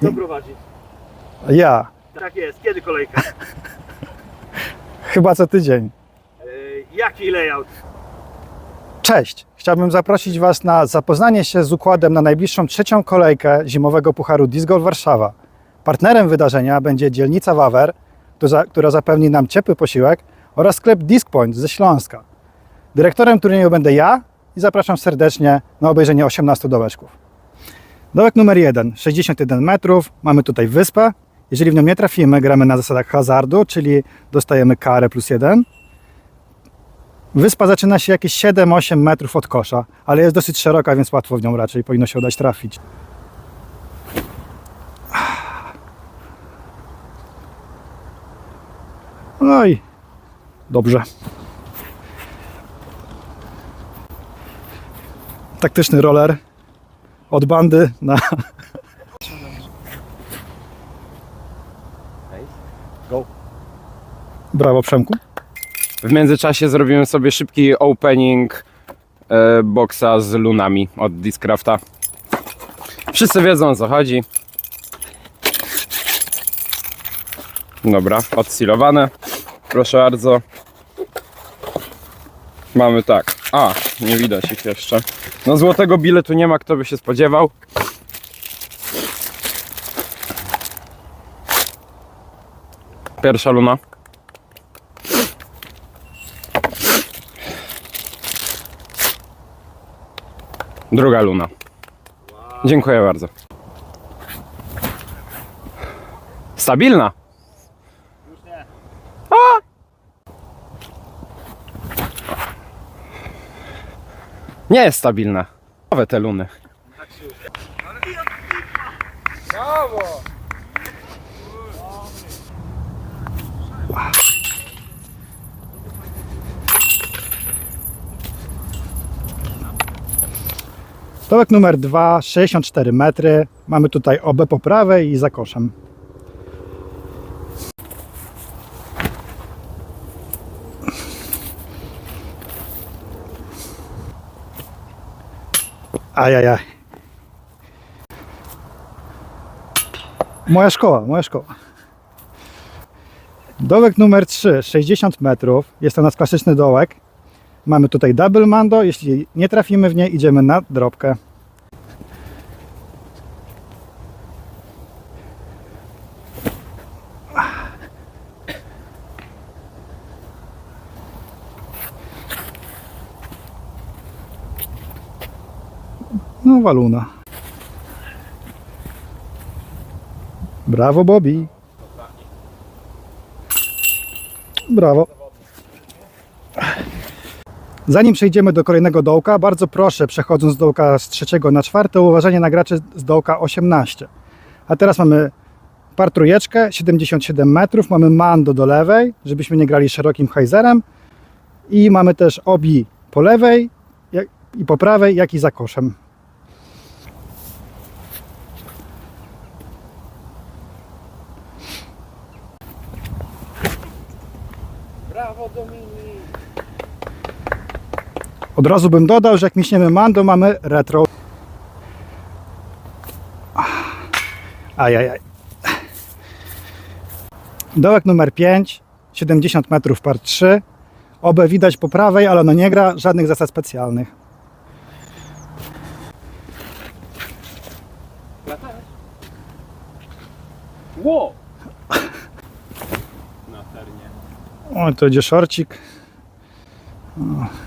Kto prowadzi? Ja. Tak jest, kiedy kolejka? Chyba co tydzień. Yy, jaki layout? Cześć! Chciałbym zaprosić Was na zapoznanie się z układem na najbliższą trzecią kolejkę zimowego Pucharu Disc Golf Warszawa. Partnerem wydarzenia będzie dzielnica Wawer, która- która zapewni nam ciepły posiłek oraz sklep Disc Point ze Śląska. Dyrektorem turnieju będę ja i zapraszam serdecznie na obejrzenie 18 dołeczków. Dołek numer 1, 61 metrów. Mamy tutaj wyspę. Jeżeli w nią nie trafimy, gramy na zasadach hazardu, czyli dostajemy karę plus jeden. Wyspa zaczyna się jakieś 7-8 metrów od kosza, ale jest dosyć szeroka, więc łatwo w nią raczej powinno się udać trafić. No i dobrze. Taktyczny roller od bandy na. Go. Brawo Przemku. W międzyczasie zrobiłem sobie szybki opening e, boxa z lunami od Discrafta. Wszyscy wiedzą o co chodzi. Dobra, odsealowane. Proszę bardzo. Mamy tak. A, nie widać ich jeszcze. No złotego biletu nie ma, kto by się spodziewał. Pierwsza luna. Druga luna. Dziękuję bardzo. Stabilna. Nie jest stabilna. Nowe te luny. Stołek numer 2, 64 metry. Mamy tutaj obę po prawej i za koszem. Ajajaj. Moja szkoła, moja szkoła. Dołek numer 3, 60 metrów. Jest to nasz klasyczny dołek. Mamy tutaj double mando. Jeśli nie trafimy w nie, idziemy na drobkę. No, waluna. Brawo, Bobby. Brawo. Zanim przejdziemy do kolejnego dołka, bardzo proszę, przechodząc z dołka z trzeciego na czwarte, uważanie na graczy z dołka 18. A teraz mamy par trójeczkę, 77 metrów, mamy mando do lewej, żebyśmy nie grali szerokim hajzerem i mamy też obi po lewej i po prawej, jak i za koszem. Brawo Dominik! Od razu bym dodał, że jak miśniemy mando, mamy retro. Ajajaj. Dołek numer 5, 70 metrów par 3. Obę widać po prawej, ale ono nie gra żadnych zasad specjalnych. Wow! Na ternie. O, to idzie szorcik. O.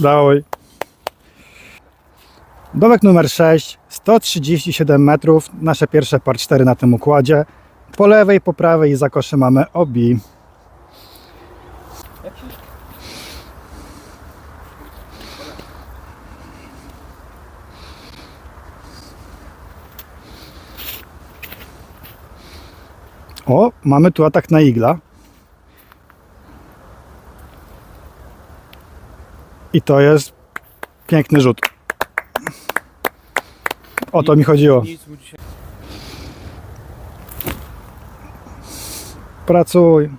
Dawaj. Dołek numer 6, 137 metrów, nasze pierwsze par 4 na tym układzie. Po lewej, po prawej i za koszy mamy obi. O, mamy tu atak na igla. I to jest piękny rzut. O to mi chodziło. Pracuj.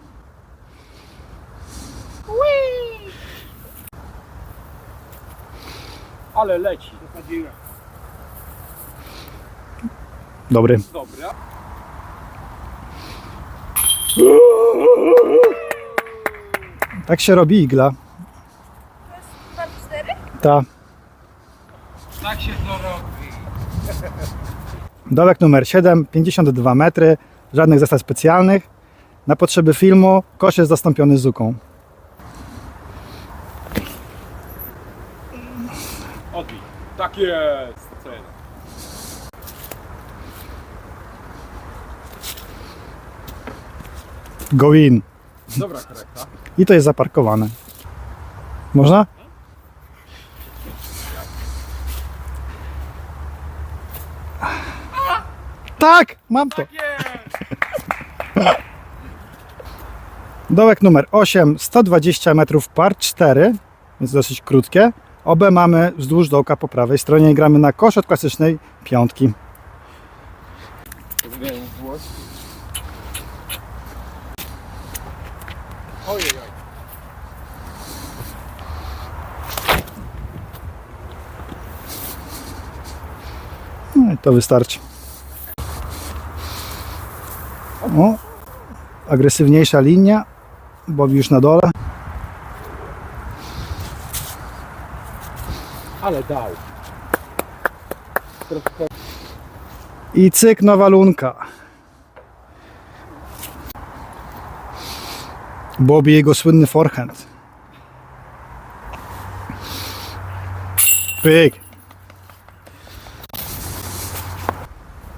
Ale leci. Dobry. Dobra. Tak się robi igla. Ta. Tak się to robi. Dołek numer 7, 52 metry, żadnych zasad specjalnych. Na potrzeby filmu kosz jest zastąpiony zuką. Odbij. Tak jest. Go in. Dobra korekta. I to jest zaparkowane. Można? Tak, mam to. Dołek numer 8, 120 metrów par 4, więc dosyć krótkie. Obę mamy wzdłuż dołka po prawej stronie i gramy na kosz od klasycznej piątki. No i to wystarczy. O, agresywniejsza linia, bo już na dole. Ale dał. I cyk, nowa lunka. Bobby jego słynny forehand. Pyk.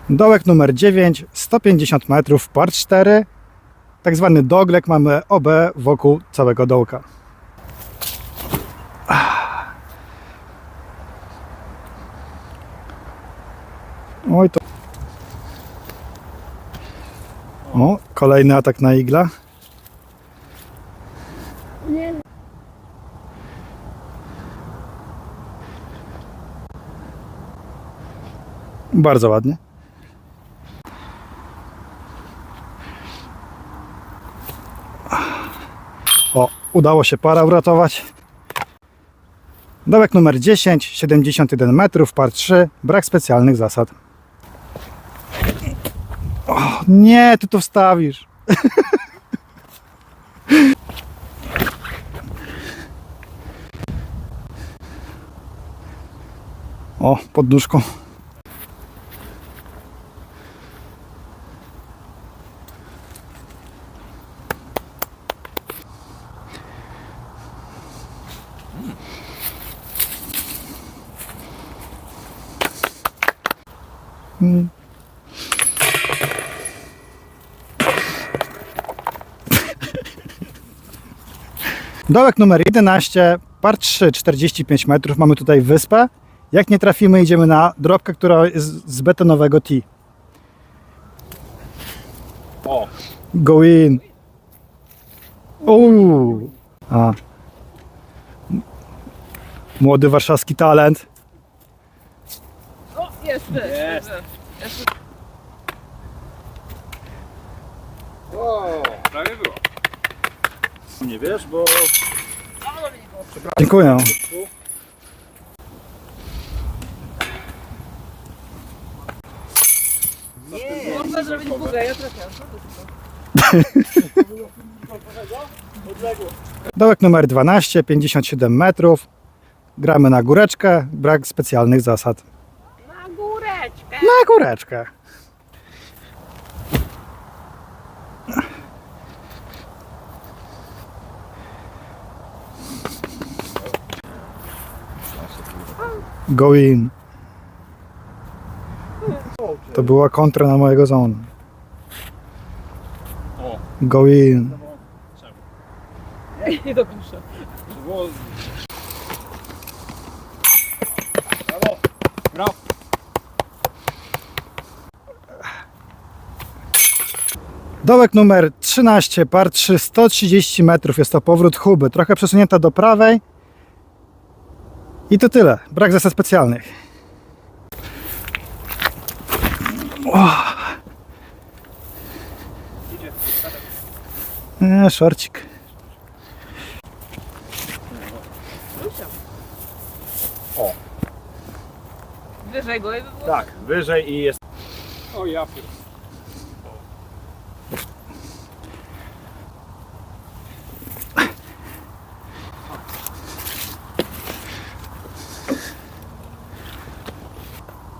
Dołek numer 9, 150 metrów, par 4. Tak zwany doglek, mamy OB wokół całego dołka. Oj to. O, kolejny atak na igla. Bardzo ładnie. O, udało się para uratować. Dołek numer 10, 71 metrów, par 3, brak specjalnych zasad. O, nie, ty to wstawisz. O, pod nóżką. Mm. Dołek numer 11, par 3, 45 metrów. Mamy tutaj wyspę. Jak nie trafimy, idziemy na drobkę, która jest z betonowego T. O. Go in. Uuu. A. Młody warszawski talent. Jest. O, prawie było. Nie wiesz, bo Dziękuję. Można zrobić buga, ja trafiam. Dołek numer 12, 57 metrów. Gramy na góreczkę, brak specjalnych zasad. Na góreczkę. Go in. To była kontra na mojego zona. Go in. Nie dopiszę. Brawo. Dołek numer 13, par 3, 130 metrów. Jest to powrót huby. Trochę przesunięta do prawej. I to tyle. Brak zasad specjalnych. O. Nie, szorcik. Wyżej go i by było. Tak, wyżej i jest. O ja pier...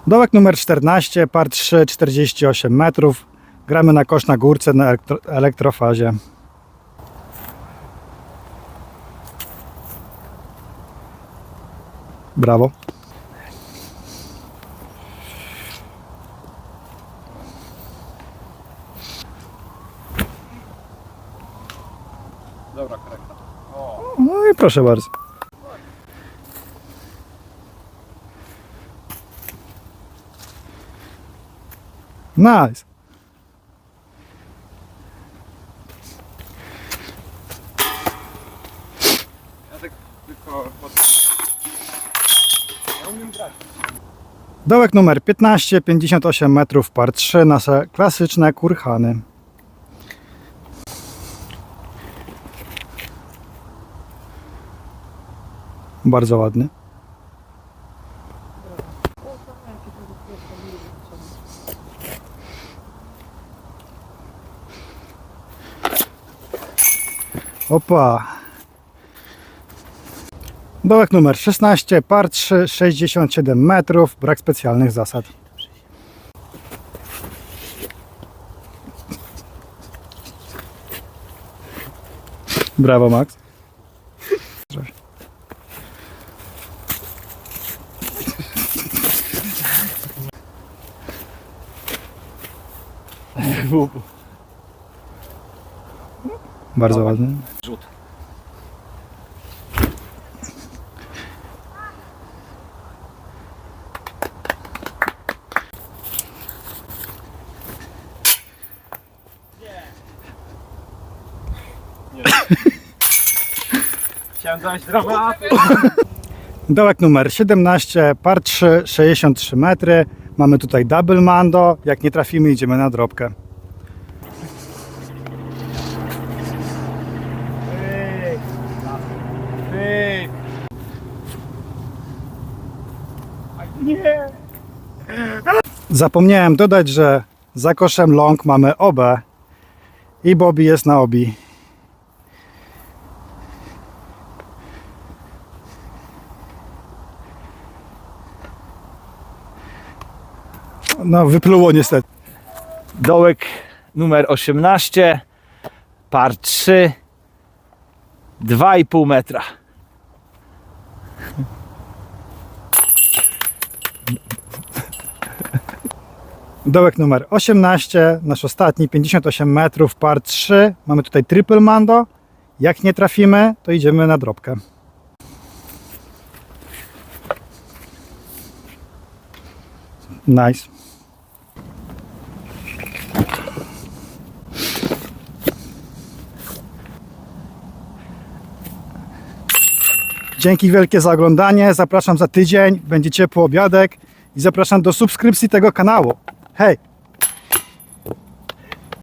Dołek numer 14, par 3, 48 metrów. Gramy na kosz na górce na elektro, elektrofazie. Brawo. Dobra, korekta. No i proszę bardzo. Nice. Ja tak tylko pod... Ja umiem grać. Dołek numer 15, 58 metrów, par 3, nasze klasyczne kurhany. Bardzo ładny. Opa. Dołek numer 16, par 3, 67 metrów, brak specjalnych zasad. Brawo, Max. Bardzo ładny. Dołek numer 17, par 3, 63 metry. Mamy tutaj double mando. Jak nie trafimy, idziemy na drobkę. Nie. Zapomniałem dodać, że za koszem long mamy obę i Bobby jest na obi. No, wypluło niestety. Dołek numer 18, par 3, 2,5 metra. Dołek numer 18, nasz ostatni 58 metrów, par 3. Mamy tutaj triple mando. Jak nie trafimy, to idziemy na drobkę. Nice. Dzięki wielkie za oglądanie. Zapraszam za tydzień. Będzie ciepły obiadek i zapraszam do subskrypcji tego kanału. Hej!